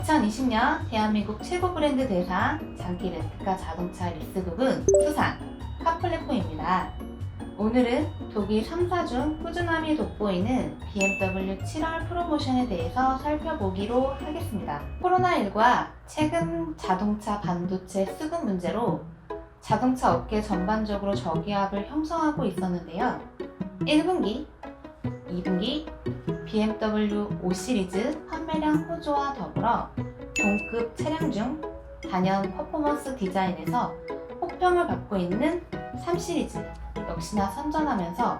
2020년 대한민국 최고 브랜드 대상 장기 렌트카 자동차 리스북은 수상 카플레코입니다. 오늘은 독일 3사 중 꾸준함이 돋보이는 BMW 7월 프로모션에 대해서 살펴보기로 하겠습니다. 코로나19와 최근 자동차 반도체 수급 문제로 자동차 업계 전반적으로 저기압을 형성하고 있었는데요. 1분기, 2분기 BMW 5 시리즈 판매량 호조와 더불어 동급 차량 중 단연 퍼포먼스 디자인에서 호평을 받고 있는 3 시리즈 역시나 선전하면서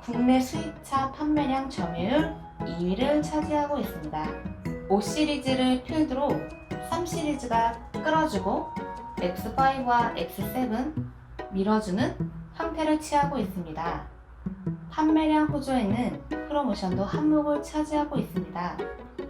국내 수입차 판매량 점유율 2위를 차지하고 있습니다. 5 시리즈를 필두로 3 시리즈가 끌어주고 X5와 X7 밀어주는 형태를 취하고 있습니다. 판매량 호조에는 프로모션도 한몫을 차지하고 있습니다.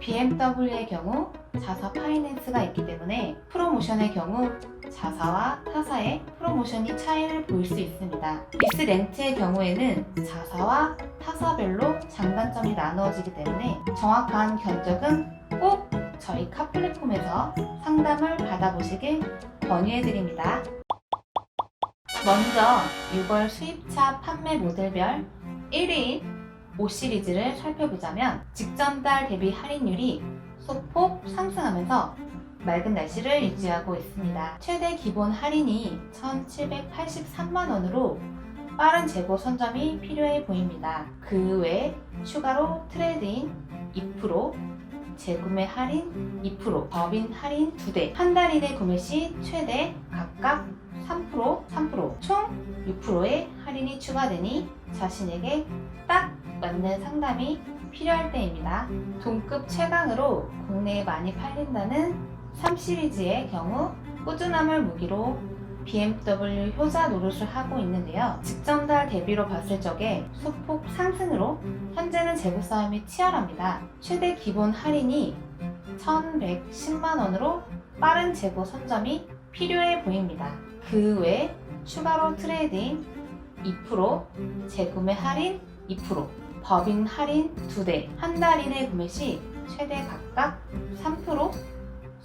BMW의 경우 자사 파이낸스가 있기 때문에 프로모션의 경우 자사와 타사의 프로모션이 차이를 보일 수 있습니다. 리스 렌트의 경우에는 자사와 타사별로 장단점이 나누어지기 때문에 정확한 견적은 꼭 저희 카플랫폼에서 상담을 받아보시길 권유해드립니다. 먼저 6월 수입차 판매 모델별 1위인 5 시리즈를 살펴보자면 직전 달 대비 할인율이 소폭 상승하면서 맑은 날씨를 유지하고 있습니다. 최대 기본 할인이 1,783만원으로 빠른 재고 선점이 필요해 보입니다. 그외 추가로 트레이드인 2%, 재구매 할인 2%, 법인 할인 2대, 한 달 이내 구매 시 최대 각각 3%, 3%, 총 6%의 할인이 추가되니 자신에게 딱 맞는 상담이 필요할 때입니다. 동급 최강으로 국내에 많이 팔린다는 3 시리즈의 경우 꾸준함을 무기로 BMW 효자 노릇을 하고 있는데요. 직전 달 대비로 봤을 적에 소폭 상승으로 현재는 재고 싸움이 치열합니다. 최대 기본 할인이 1,110만원으로 빠른 재고 선점이 필요해 보입니다. 그 외 추가로 트레이드인 2%, 재구매 할인 2%, 법인 할인 2대, 한 달 이내 구매 시 최대 각각 3%,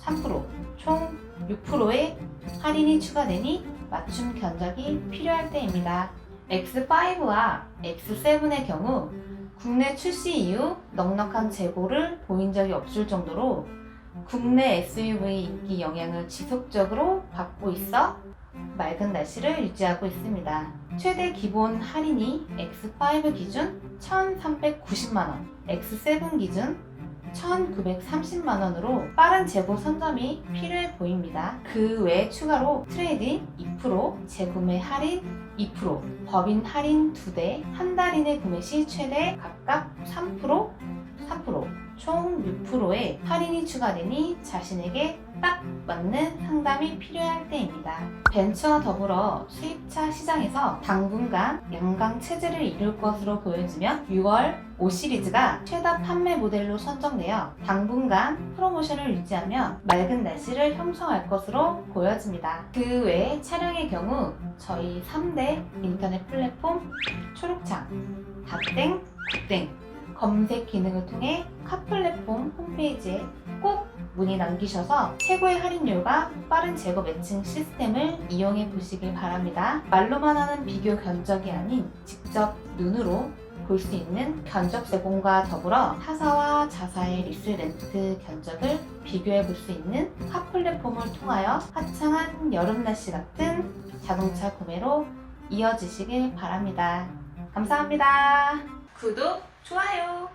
3%, 총 6%의 할인이 추가되니 맞춤 견적이 필요할 때입니다. X5와 X7의 경우 국내 출시 이후 넉넉한 재고를 보인 적이 없을 정도로 국내 SUV 인기 영향을 지속적으로 받고 있어 맑은 날씨를 유지하고 있습니다. 최대 기본 할인이 X5 기준 1,390만원, X7 기준 1,930만원으로 빠른 재고 선점이 필요해 보입니다. 그 외 추가로 트레이딩 2%, 재구매 할인 2%, 법인 할인 2대, 한 달 이내 구매 시 최대 각각 3%, 3%, 총 6%의 할인이 추가되니 자신에게 딱 맞는 상담이 필요할 때입니다. 벤츠와 더불어 수입차 시장에서 당분간 양강 체제를 이룰 것으로 보여지며 6월 5 시리즈가 최다 판매 모델로 선정되어 당분간 프로모션을 유지하며 맑은 날씨를 형성할 것으로 보여집니다. 그 외 차량의 경우 저희 3대 인터넷 플랫폼 초록창, 닷땡, 굿땡 검색 기능을 통해 카 플랫폼 홈페이지에 꼭 문의 남기셔서 최고의 할인율과 빠른 재고 매칭 시스템을 이용해 보시길 바랍니다. 말로만 하는 비교 견적이 아닌 직접 눈으로 볼 수 있는 견적 제공과 더불어 타사와 자사의 리스 렌트 견적을 비교해 볼 수 있는 카 플랫폼을 통하여 화창한 여름 날씨 같은 자동차 구매로 이어지시길 바랍니다. 감사합니다. 구독, 좋아요.